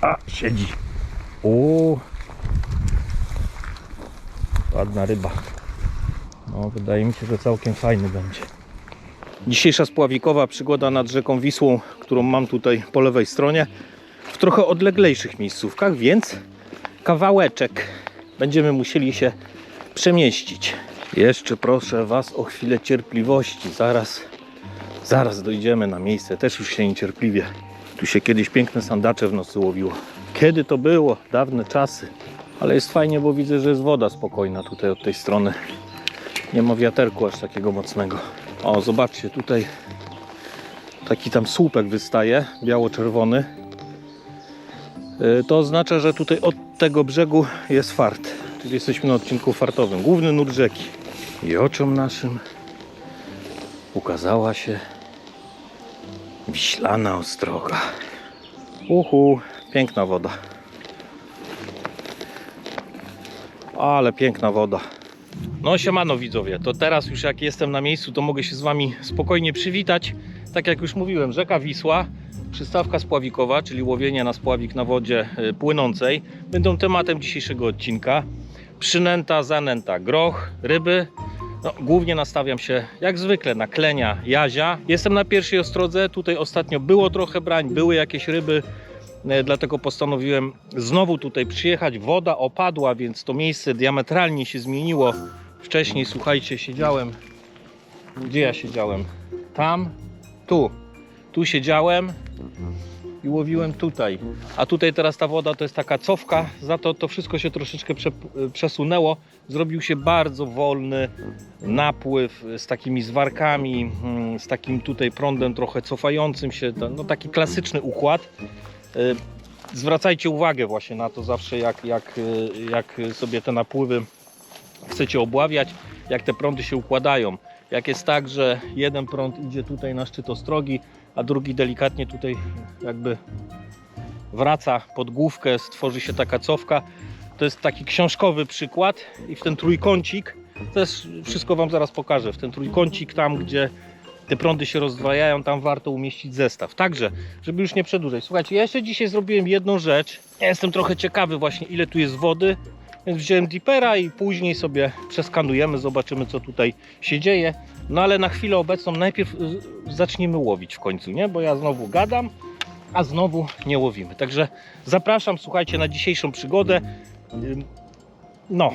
A, siedzi. O, ładna ryba. No, wydaje mi się, że całkiem fajny będzie. Dzisiejsza spławikowa przygoda nad rzeką Wisłą, którą mam tutaj po lewej stronie, w trochę odleglejszych miejscówkach, więc kawałeczek będziemy musieli się przemieścić. Jeszcze proszę Was o chwilę cierpliwości. Zaraz, zaraz dojdziemy na miejsce. Też już się niecierpliwie. Tu się kiedyś piękne sandacze w nocy łowiło. Kiedy to było? Dawne czasy. Ale jest fajnie, bo widzę, że jest woda spokojna tutaj od tej strony. Nie ma wiaterku aż takiego mocnego. O, zobaczcie, tutaj taki tam słupek wystaje, biało-czerwony. Yy, To oznacza, że tutaj od tego brzegu jest fart. Czyli jesteśmy na odcinku fartowym. Główny nurt rzeki. I oczom naszym ukazała się wiślana ostroga. Uhu, piękna woda. Ale piękna woda. No siemano widzowie, to teraz już jak jestem na miejscu, to mogę się z Wami spokojnie przywitać. Tak jak już mówiłem, rzeka Wisła, przystawka spławikowa, czyli łowienie na spławik na wodzie y, płynącej, będą tematem dzisiejszego odcinka. Przynęta, zanęta, groch, ryby. No, głównie nastawiam się jak zwykle na klenia, jazia. Jestem na pierwszej ostrodze, tutaj ostatnio było trochę brań, były jakieś ryby, E, dlatego postanowiłem znowu tutaj przyjechać. Woda opadła, więc to miejsce diametralnie się zmieniło. Wcześniej, słuchajcie, siedziałem. Gdzie ja siedziałem? Tam, tu. Tu siedziałem i łowiłem tutaj. A tutaj teraz ta woda to jest taka cofka, za to to wszystko się troszeczkę prze, przesunęło. Zrobił się bardzo wolny napływ z takimi zwarkami, mm, z takim tutaj prądem trochę cofającym się. No taki klasyczny układ. Y, Zwracajcie uwagę właśnie na to zawsze, jak, jak, y, jak sobie te napływy chcecie obławiać, jak te prądy się układają. Jak jest tak, że jeden prąd idzie tutaj na szczyt ostrogi, a drugi delikatnie tutaj jakby wraca pod główkę, stworzy się taka cofka. To jest taki książkowy przykład i w ten trójkącik, też wszystko Wam zaraz pokażę, w ten trójkącik tam, gdzie te prądy się rozdwajają, tam warto umieścić zestaw. Także, żeby już nie przedłużać. Słuchajcie, ja jeszcze dzisiaj zrobiłem jedną rzecz. Ja jestem trochę ciekawy właśnie, ile tu jest wody, więc wziąłem dipera i później sobie przeskanujemy, zobaczymy co tutaj się dzieje. No ale na chwilę obecną najpierw y, zaczniemy łowić w końcu, nie? Bo ja znowu gadam, a znowu nie łowimy. Także zapraszam, słuchajcie, na dzisiejszą przygodę. No,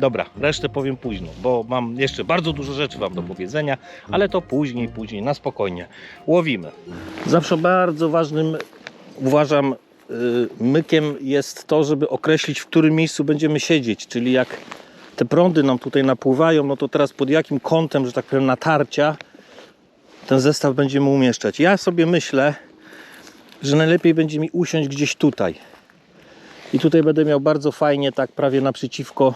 Dobra, resztę powiem późno, bo mam jeszcze bardzo dużo rzeczy Wam do powiedzenia, ale to później, później, na spokojnie. Łowimy. Zawsze bardzo ważnym, uważam, mykiem jest to, żeby określić, w którym miejscu będziemy siedzieć, czyli jak te prądy nam tutaj napływają, no to teraz pod jakim kątem, że tak powiem, natarcia ten zestaw będziemy umieszczać. Ja sobie myślę, że najlepiej będzie mi usiąść gdzieś tutaj. I tutaj będę miał bardzo fajnie, tak prawie naprzeciwko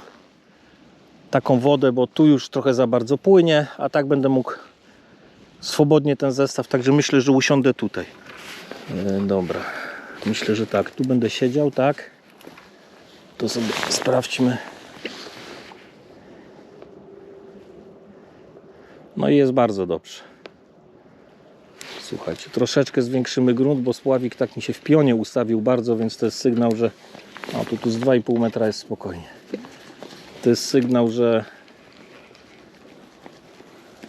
taką wodę, bo tu już trochę za bardzo płynie, a tak będę mógł swobodnie ten zestaw, także myślę, że usiądę tutaj. E, dobra, myślę, że tak, tu będę siedział, tak. To sobie sprawdźmy. No i jest bardzo dobrze. Słuchajcie, troszeczkę zwiększymy grunt, bo spławik tak mi się w pionie ustawił bardzo, więc to jest sygnał, że no, tu, tu z 2,5 metra jest spokojnie to jest sygnał, że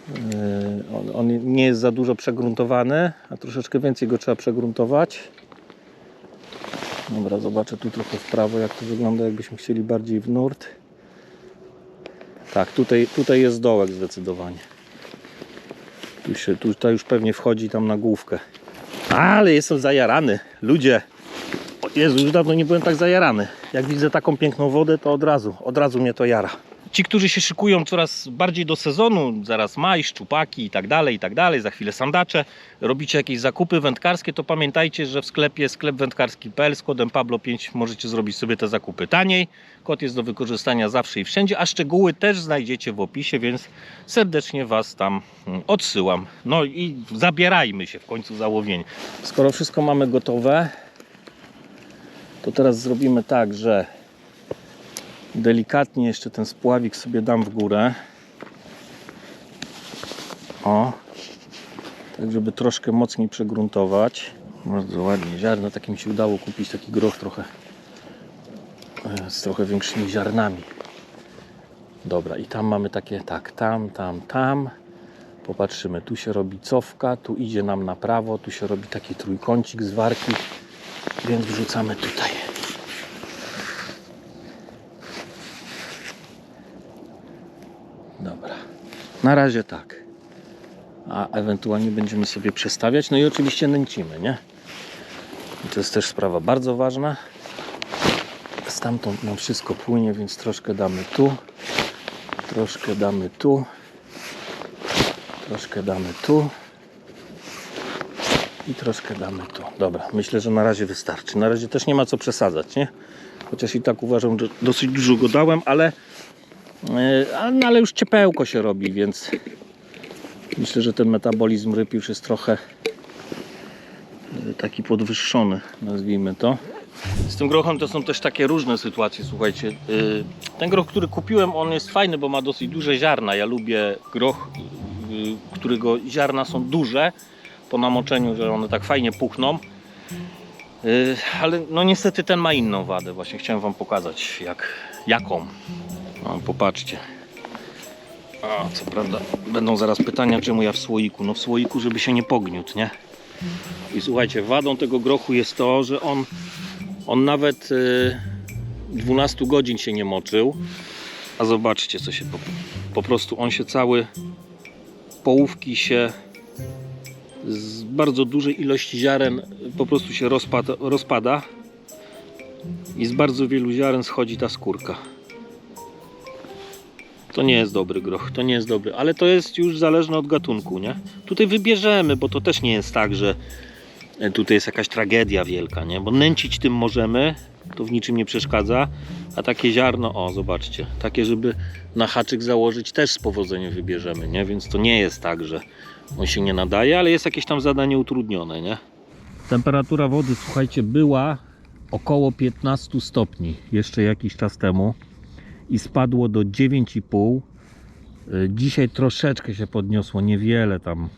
yy, on, on nie jest za dużo przegruntowany, a troszeczkę więcej go trzeba przegruntować. Dobra, zobaczę tu trochę w prawo, jak to wygląda, jakbyśmy chcieli bardziej w nurt. Tak, tutaj, tutaj jest dołek zdecydowanie. Tu się, tutaj już pewnie wchodzi tam na główkę. Ale jestem zajarany. Ludzie, Jezu, już dawno nie byłem tak zajarany. Jak widzę taką piękną wodę, to od razu, od razu mnie to jara. Ci, którzy się szykują coraz bardziej do sezonu, zaraz maj, szczupaki i tak dalej, i tak dalej, za chwilę sandacze, robicie jakieś zakupy wędkarskie, to pamiętajcie, że w sklepie sklep wędkarski.pl z kodem Pablo 5 możecie zrobić sobie te zakupy taniej. Kod jest do wykorzystania zawsze i wszędzie, a szczegóły też znajdziecie w opisie, więc serdecznie Was tam mm, odsyłam. No i zabierajmy się w końcu za łowienie. Skoro wszystko mamy gotowe, to teraz zrobimy tak, że delikatnie jeszcze ten spławik sobie dam w górę. O, tak żeby troszkę mocniej przegruntować. Bardzo ładnie. Ziarno takie mi się udało kupić, taki groch trochę e, z trochę większymi ziarnami. Dobra, i tam mamy takie, tak, tam, tam, tam. Popatrzymy, tu się robi cofka, tu idzie nam na prawo, tu się robi taki trójkącik z warki, więc wrzucamy tutaj. Dobra, na razie tak. A ewentualnie będziemy sobie przestawiać, no i oczywiście nęcimy, nie? I to jest też sprawa bardzo ważna. Stamtąd nam wszystko płynie, więc troszkę damy tu, troszkę damy tu, troszkę damy tu i troszkę damy tu. Dobra, myślę, że na razie wystarczy. Na razie też nie ma co przesadzać, nie? Chociaż i tak uważam, że dosyć dużo go dałem, ale, no, ale już ciepełko się robi, więc myślę, że ten metabolizm ryb już jest trochę yy, taki podwyższony, nazwijmy to. Z tym grochem to są też takie różne sytuacje, słuchajcie. Yy, Ten groch, który kupiłem, on jest fajny, bo ma dosyć duże ziarna. Ja lubię groch, którego ziarna są duże po namoczeniu, że one tak fajnie puchną. Ale no niestety ten ma inną wadę. Właśnie chciałem wam pokazać jak, jaką. Popatrzcie. A, co prawda będą zaraz pytania, czemu ja w słoiku. No w słoiku, żeby się nie pogniótł, nie? I słuchajcie, wadą tego grochu jest to, że on on nawet y, 12 godzin się nie moczył. A zobaczcie, co się po, po prostu on się cały połówki się z bardzo dużej ilości ziaren po prostu się rozpada, rozpada i z bardzo wielu ziaren schodzi ta skórka. To nie jest dobry groch, to nie jest dobry, ale to jest już zależne od gatunku, nie? Tutaj wybierzemy, bo to też nie jest tak, że E, tutaj jest jakaś tragedia wielka, nie? Bo nęcić tym możemy, to w niczym nie przeszkadza, a takie ziarno, o zobaczcie, takie żeby na haczyk założyć też z powodzeniem wybierzemy, nie? Więc to nie jest tak, że on się nie nadaje, ale jest jakieś tam zadanie utrudnione, nie? Temperatura wody, słuchajcie, była około 15 stopni jeszcze jakiś czas temu i spadło do 9,5. Y, Dzisiaj troszeczkę się podniosło, niewiele tam,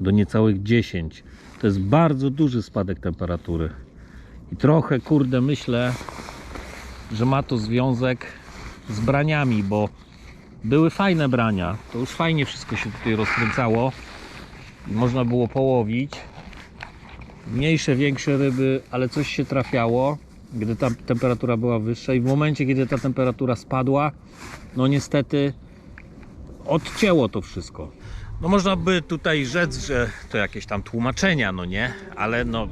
do niecałych 10. To jest bardzo duży spadek temperatury. I trochę, kurde, myślę, że ma to związek z braniami, bo były fajne brania. To już fajnie wszystko się tutaj rozkręcało. Można było połowić. Mniejsze, większe ryby, ale coś się trafiało, gdy ta temperatura była wyższa. I w momencie, kiedy ta temperatura spadła, no niestety odcięło to wszystko. No można by tutaj rzec, że to jakieś tam tłumaczenia, no nie, ale no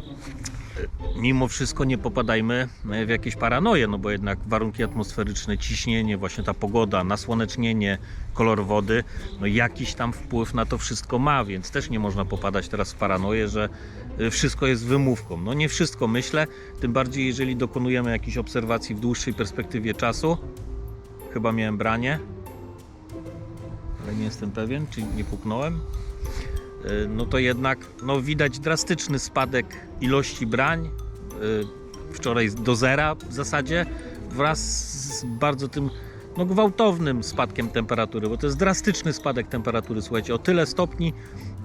mimo wszystko nie popadajmy w jakieś paranoje, no bo jednak warunki atmosferyczne, ciśnienie, właśnie ta pogoda, nasłonecznienie, kolor wody, no jakiś tam wpływ na to wszystko ma, więc też nie można popadać teraz w paranoję, że y, wszystko jest wymówką. No nie wszystko myślę, tym bardziej jeżeli dokonujemy jakichś obserwacji w dłuższej perspektywie czasu. Chyba miałem branie, ale nie jestem pewien, czy nie puknąłem. Y, No to jednak no widać drastyczny spadek ilości brań. y, Wczoraj do zera w zasadzie, wraz z bardzo tym no, gwałtownym spadkiem temperatury, bo to jest drastyczny spadek temperatury. Słuchajcie, o tyle stopni,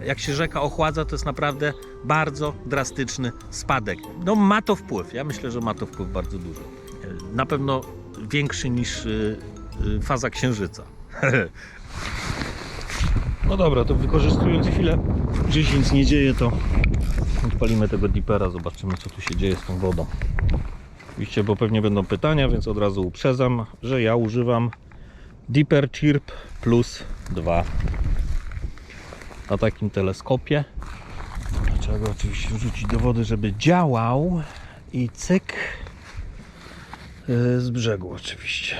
jak się rzeka ochładza, to jest naprawdę bardzo drastyczny spadek. No ma to wpływ, ja myślę, że ma to wpływ bardzo duży. Y, Na pewno większy niż faza księżyca. No dobra, to wykorzystując chwilę, że się nic nie dzieje, to odpalimy tego dipera, zobaczymy co tu się dzieje z tą wodą. Oczywiście, bo pewnie będą pytania, więc od razu uprzedzam, że ja używam Deeper Chirp Plus 2 na takim teleskopie. Trzeba go oczywiście wrzucić do wody, żeby działał i cyk yy, z brzegu oczywiście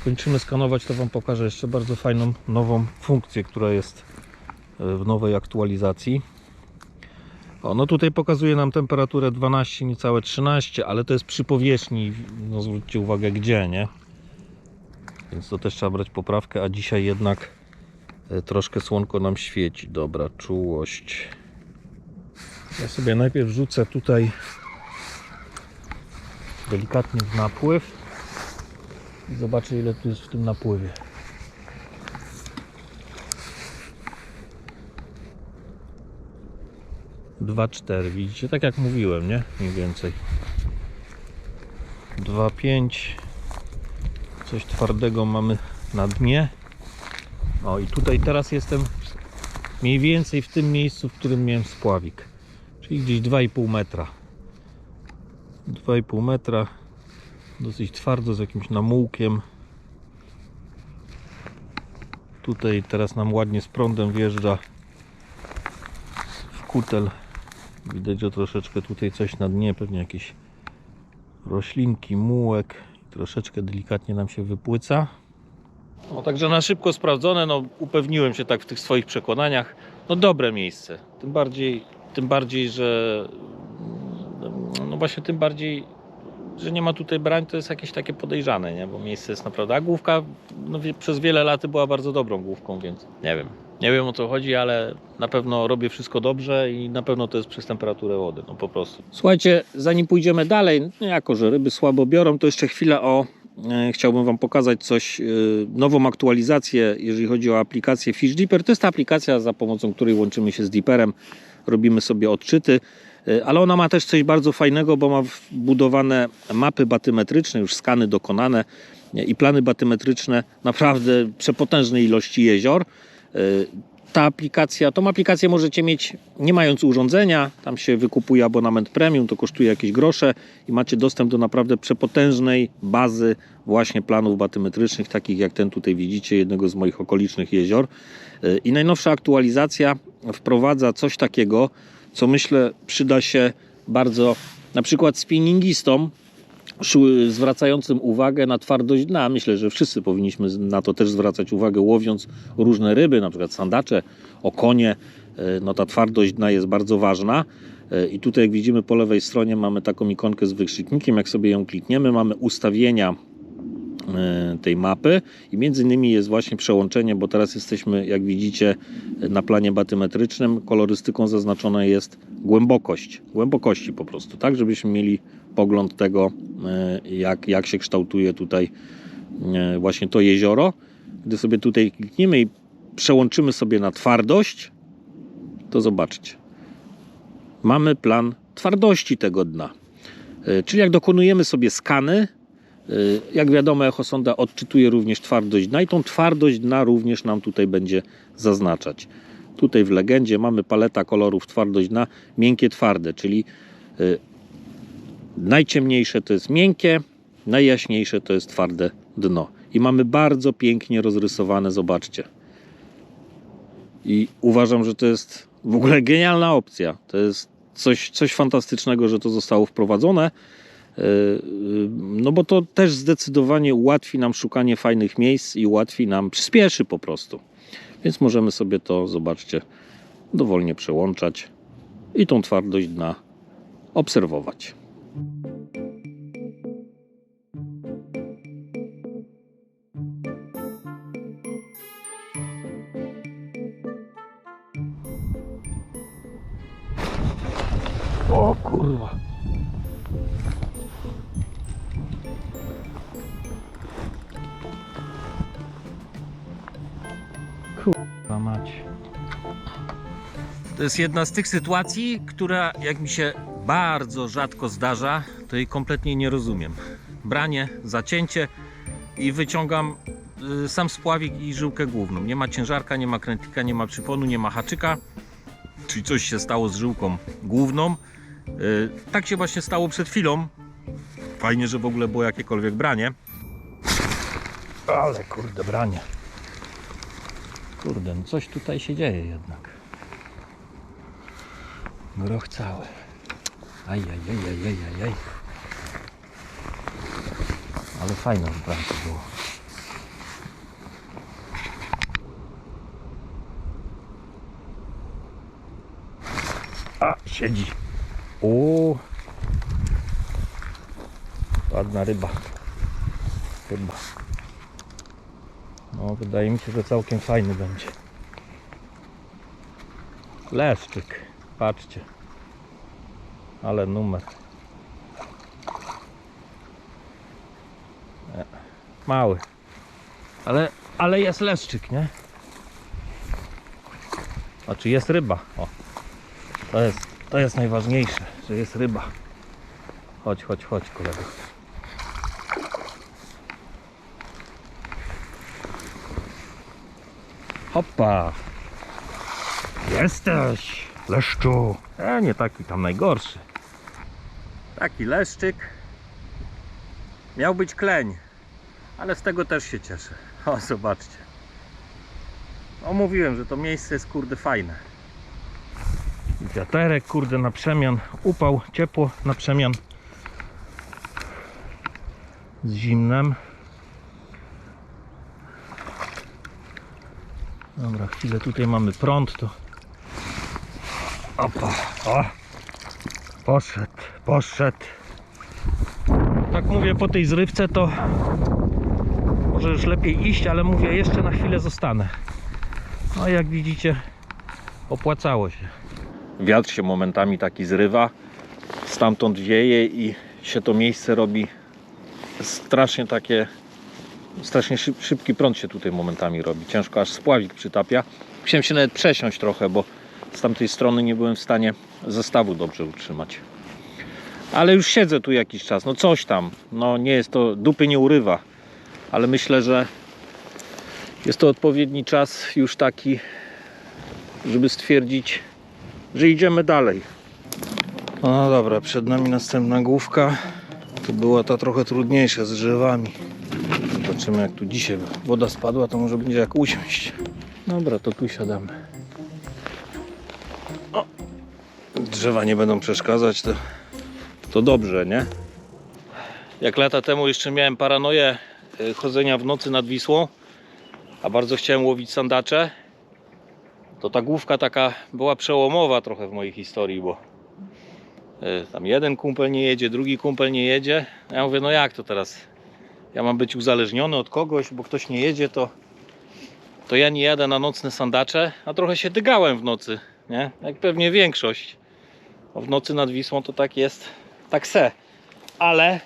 skończymy skanować, to Wam pokażę jeszcze bardzo fajną nową funkcję, która jest e, w nowej aktualizacji. O, no tutaj pokazuje nam temperaturę 12, niecałe 13, ale to jest przy powierzchni. No zwróćcie uwagę gdzie, nie? Więc to też trzeba brać poprawkę, a dzisiaj jednak e, troszkę słonko nam świeci. Dobra, czułość. Ja sobie najpierw rzucę tutaj delikatnie w napływ i zobaczę ile tu jest w tym napływie. 2,4. Widzicie, tak jak mówiłem, nie? Mniej więcej. 2,5. Coś twardego mamy na dnie. O i tutaj teraz jestem mniej więcej w tym miejscu, w którym miałem spławik. Czyli gdzieś 2,5 metra. 2,5 metra. Dosyć twardo z jakimś namułkiem. Tutaj teraz nam ładnie z prądem wjeżdża w kutel. Widać, że troszeczkę tutaj coś na dnie, pewnie jakieś roślinki, mułek. Troszeczkę delikatnie nam się wypłyca. No także na szybko sprawdzone, no upewniłem się tak w tych swoich przekonaniach. No dobre miejsce. Tym bardziej, tym bardziej, że no właśnie tym bardziej, że nie ma tutaj brań, to jest jakieś takie podejrzane, nie? Bo miejsce jest naprawdę, a główka no, przez wiele lat była bardzo dobrą główką, więc nie wiem. Nie wiem o co chodzi, ale na pewno robię wszystko dobrze i na pewno to jest przez temperaturę wody, no po prostu. Słuchajcie, zanim pójdziemy dalej, no jako że ryby słabo biorą, to jeszcze chwilę o e, chciałbym Wam pokazać coś, e, nową aktualizację, jeżeli chodzi o aplikację Fish Deeper. To jest ta aplikacja, za pomocą której łączymy się z Deeperem, robimy sobie odczyty, e, ale ona ma też coś bardzo fajnego, bo ma wbudowane mapy batymetryczne, już skany dokonane nie, i plany batymetryczne naprawdę przepotężnej ilości jezior. Ta aplikacja, tą aplikację możecie mieć nie mając urządzenia, tam się wykupuje abonament premium, to kosztuje jakieś grosze i macie dostęp do naprawdę przepotężnej bazy właśnie planów batymetrycznych, takich jak ten tutaj widzicie, jednego z moich okolicznych jezior. E, I najnowsza aktualizacja wprowadza coś takiego, co myślę przyda się bardzo na przykład spinningistom, zwracającym uwagę na twardość dna. Myślę, że wszyscy powinniśmy na to też zwracać uwagę, łowiąc różne ryby, na przykład sandacze, okonie. E, No ta twardość dna jest bardzo ważna. E, I tutaj, jak widzimy po lewej stronie, mamy taką ikonkę z wykrzyknikiem. Jak sobie ją klikniemy, mamy ustawienia e, tej mapy i między innymi jest właśnie przełączenie, bo teraz jesteśmy, jak widzicie, na planie batymetrycznym. Kolorystyką zaznaczona jest głębokość, głębokości po prostu, tak, żebyśmy mieli pogląd tego, e, jak, jak się kształtuje tutaj e, właśnie to jezioro. Gdy sobie tutaj klikniemy i przełączymy sobie na twardość, to zobaczcie. Mamy plan twardości tego dna. E, Czyli jak dokonujemy sobie skany, jak wiadomo, echosonda odczytuje również twardość dna i tą twardość dna również nam tutaj będzie zaznaczać. Tutaj w legendzie mamy paleta kolorów twardość dna, miękkie, twarde, czyli najciemniejsze to jest miękkie, najjaśniejsze to jest twarde dno. I mamy bardzo pięknie rozrysowane, zobaczcie. I uważam, że to jest w ogóle genialna opcja. To jest coś, coś fantastycznego, że to zostało wprowadzone. Yy, yy, No bo to też zdecydowanie ułatwi nam szukanie fajnych miejsc i ułatwi nam, przyspieszy po prostu. Więc możemy sobie to, zobaczcie, dowolnie przełączać i tą twardość dna obserwować. O kurwa. Kurwa mać. To jest jedna z tych sytuacji, która jak mi się bardzo rzadko zdarza, to jej kompletnie nie rozumiem. Branie, zacięcie i wyciągam y, sam spławik i żyłkę główną. Nie ma ciężarka, nie ma krętlika, nie ma przyponu, nie ma haczyka. Czyli coś się stało z żyłką główną. Y, Tak się właśnie stało przed chwilą. Fajnie, że w ogóle było jakiekolwiek branie. Ale kurde, branie. Kurde, no coś tutaj się dzieje jednak. Groch cały. Ajajajajajajaj. Ale fajne branko było. A, siedzi. O, ładna ryba. Chyba. No, wydaje mi się, że całkiem fajny będzie. Leszczyk. Patrzcie. Ale numer. E, Mały. Ale, ale jest leszczyk, nie? Znaczy jest ryba. O. To jest To jest najważniejsze, że jest ryba. Chodź, chodź, chodź kolego. Hoppa! Jesteś, leszczu! E, nie taki tam najgorszy. Taki leszczyk. Miał być kleń, ale z tego też się cieszę. O, zobaczcie. No mówiłem, że to miejsce jest kurde fajne. Wiaterek kurde na przemian, upał, ciepło na przemian. Z zimnem. Dobra, chwilę tutaj mamy prąd, to... Opa, o! Poszedł, poszedł. Tak mówię, po tej zrywce to może już lepiej iść, ale mówię, jeszcze na chwilę zostanę. No jak widzicie, opłacało się. Wiatr się momentami taki zrywa, stamtąd wieje i się to miejsce robi strasznie takie, strasznie szyb, szybki prąd się tutaj momentami robi. Ciężko aż spławik przytapia. Musiałem się nawet przesiąść trochę, bo z tamtej strony nie byłem w stanie zestawu dobrze utrzymać. Ale już siedzę tu jakiś czas, no coś tam. No nie jest to, dupy nie urywa, ale myślę, że jest to odpowiedni czas już taki, żeby stwierdzić, że idziemy dalej. No dobra, przed nami następna główka. To była ta trochę trudniejsza z drzewami. Zobaczymy jak tu dzisiaj woda spadła, to może będzie jak usiąść. Dobra, to tu siadamy. Drzewa nie będą przeszkadzać, to, to dobrze, nie? Jak lata temu jeszcze miałem paranoję y, chodzenia w nocy nad Wisłą, a bardzo chciałem łowić sandacze, to ta główka taka była przełomowa trochę w mojej historii, bo y, tam jeden kumpel nie jedzie, drugi kumpel nie jedzie. Ja mówię, no jak to teraz? Ja mam być uzależniony od kogoś, bo ktoś nie jedzie, to, to ja nie jadę na nocne sandacze, a trochę się dygałem w nocy, nie? Jak pewnie większość. W nocy nad Wisłą to tak jest, tak se. Ale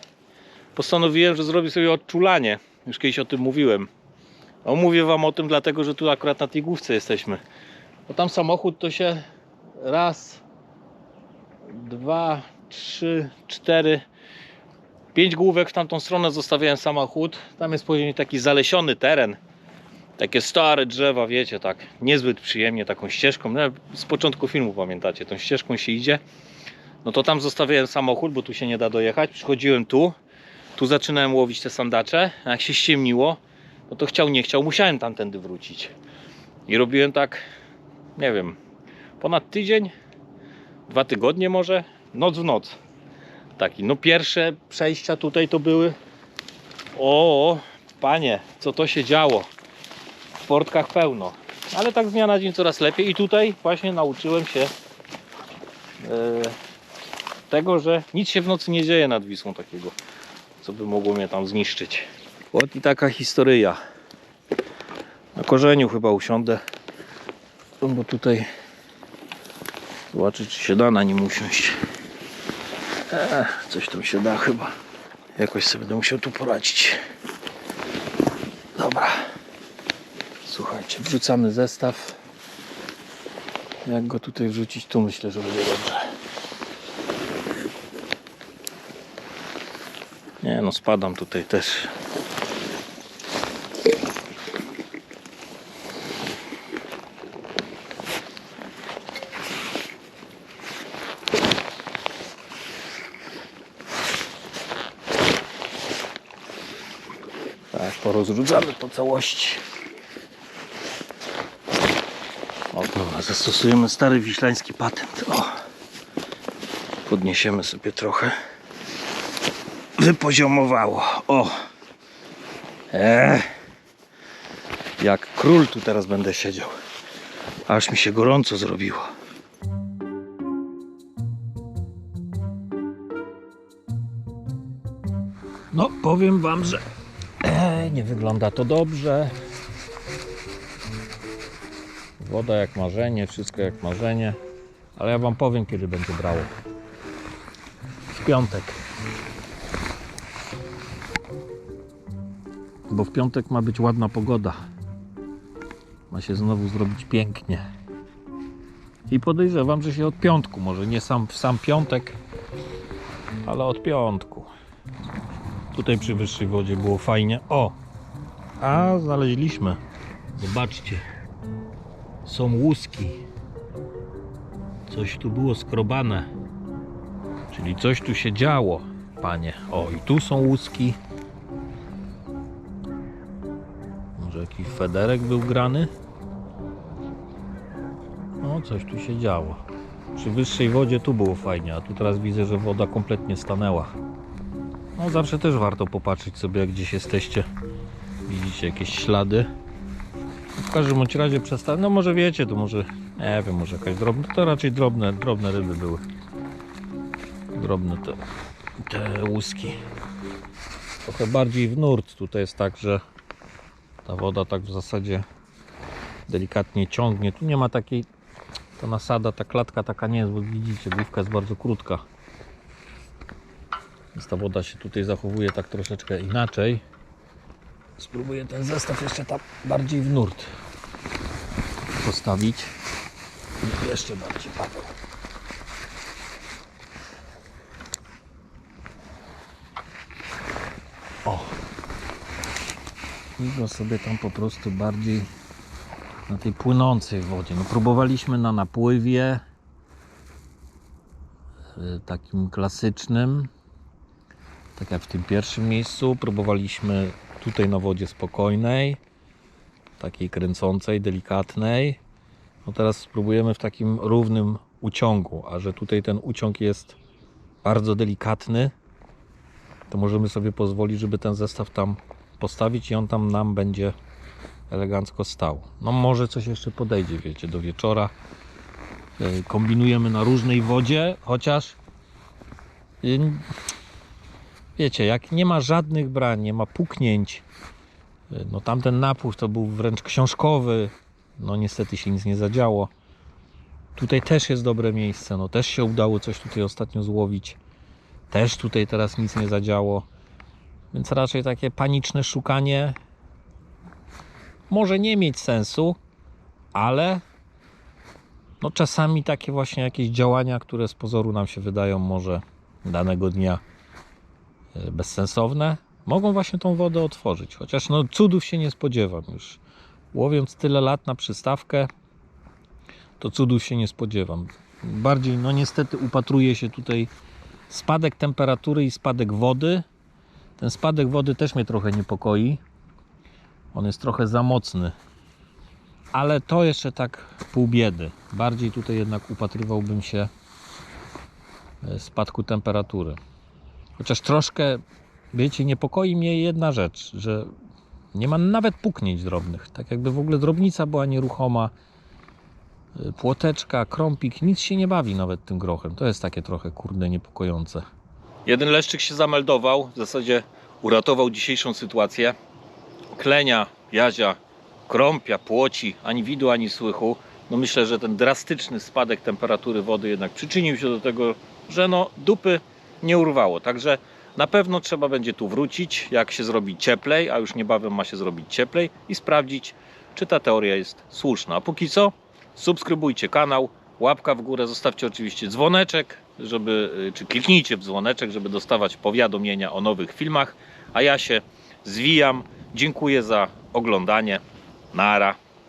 postanowiłem, że zrobię sobie odczulanie. Już kiedyś o tym mówiłem. No, mówię wam o tym dlatego, że tu akurat na tej główce jesteśmy. Bo tam samochód to się raz, dwa, trzy, cztery, pięć główek w tamtą stronę zostawiałem samochód. Tam jest później taki zalesiony teren. Takie stare drzewa, wiecie, tak niezbyt przyjemnie taką ścieżką. No, z początku filmu pamiętacie, tą ścieżką się idzie. No to tam zostawiałem samochód, bo tu się nie da dojechać. Przychodziłem tu, tu zaczynałem łowić te sandacze. A jak się ściemniło, no to chciał, nie chciał, musiałem tamtędy wrócić. I robiłem tak, nie wiem, ponad tydzień, dwa tygodnie może, noc w noc. Taki, no pierwsze przejścia tutaj to były, o, panie, co to się działo w portkach pełno. Ale tak z dnia na dzień coraz lepiej i tutaj właśnie nauczyłem się e, tego, że nic się w nocy nie dzieje nad Wisłą takiego, co by mogło mnie tam zniszczyć. Ot i taka historia. Na korzeniu chyba usiądę, bo tutaj zobaczyć czy się da na nim usiąść. Eee, coś tam się da chyba. Jakoś sobie będę musiał tu poradzić. Dobra. Słuchajcie, wrzucamy zestaw. Jak go tutaj wrzucić? Tu myślę, że będzie dobrze. Nie no, spadam tutaj też. Tak, porozrzucamy po całości. O, zastosujemy stary wiślański patent. O. Podniesiemy sobie trochę. Wypoziomowało. O. E. Jak król tu teraz będę siedział. Aż mi się gorąco zrobiło. No, powiem wam, że e, nie wygląda to dobrze. Woda jak marzenie, wszystko jak marzenie. Ale ja wam powiem, kiedy będzie brało. W piątek. Bo w piątek ma być ładna pogoda. Ma się znowu zrobić pięknie. I podejrzewam, że się od piątku, może nie sam w sam piątek, ale od piątku. Tutaj przy wyższej wodzie było fajnie. O! A znaleźliśmy. Zobaczcie. Są łuski. Coś tu było skrobane. Czyli coś tu się działo, panie. O, i tu są łuski. Może jakiś federek był grany? No, coś tu się działo. Przy wyższej wodzie tu było fajnie, a tu teraz widzę, że woda kompletnie stanęła. No, zawsze też warto popatrzeć sobie, jak gdzieś jesteście. Widzicie jakieś ślady. Każdym bądź razie przestałem. No, może wiecie, to może, nie wiem, może jakaś drobna, to raczej drobne, drobne ryby były. Drobne te, te łuski. Trochę bardziej w nurt. Tutaj jest tak, że ta woda tak w zasadzie delikatnie ciągnie. Tu nie ma takiej, ta nasada, ta klatka taka nie jest, bo widzicie, główka jest bardzo krótka. Więc ta woda się tutaj zachowuje tak troszeczkę inaczej. Spróbuję ten zestaw jeszcze tam bardziej w nurt postawić. Jeszcze bardziej, Paweł. O! I go sobie tam po prostu bardziej na tej płynącej wodzie. No próbowaliśmy na napływie y, takim klasycznym, tak jak w tym pierwszym miejscu. Próbowaliśmy tutaj na wodzie spokojnej, takiej kręcącej, delikatnej. No teraz spróbujemy w takim równym uciągu, a że tutaj ten uciąg jest bardzo delikatny, to możemy sobie pozwolić, żeby ten zestaw tam postawić i on tam nam będzie elegancko stał. No może coś jeszcze podejdzie, wiecie, do wieczora. Yy, Kombinujemy na różnej wodzie, chociaż yy, wiecie, jak nie ma żadnych brań, nie ma puknięć, yy, no tamten napływ to był wręcz książkowy, no niestety się nic nie zadziało. Tutaj też jest dobre miejsce, no też się udało coś tutaj ostatnio złowić. Też tutaj teraz nic nie zadziało. Więc raczej takie paniczne szukanie może nie mieć sensu, ale no czasami takie właśnie jakieś działania, które z pozoru nam się wydają może danego dnia e, bezsensowne, mogą właśnie tą wodę otworzyć. Chociaż no cudów się nie spodziewam już. Łowiąc tyle lat na przystawkę, to cudów się nie spodziewam. Bardziej, no niestety upatruję się tutaj spadek temperatury i spadek wody. Ten spadek wody też mnie trochę niepokoi. On jest trochę za mocny. Ale to jeszcze tak pół biedy. Bardziej tutaj jednak upatrywałbym się e, spadku temperatury. Chociaż troszkę, wiecie, niepokoi mnie jedna rzecz, że nie ma nawet puknięć drobnych. Tak jakby w ogóle drobnica była nieruchoma. Płoteczka, krąpik, nic się nie bawi nawet tym grochem. To jest takie trochę kurde niepokojące. Jeden leszczyk się zameldował, w zasadzie uratował dzisiejszą sytuację. Klenia, jazia, krąpia, płoci, ani widu, ani słychu. No myślę, że ten drastyczny spadek temperatury wody jednak przyczynił się do tego, że no dupy nie urwało. Także na pewno trzeba będzie tu wrócić, jak się zrobi cieplej, a już niebawem ma się zrobić cieplej i sprawdzić, czy ta teoria jest słuszna. A póki co, subskrybujcie kanał, łapka w górę, zostawcie oczywiście dzwoneczek, żeby, y, czy kliknijcie w dzwoneczek, żeby dostawać powiadomienia o nowych filmach. A ja się zwijam. Dziękuję za oglądanie. Nara.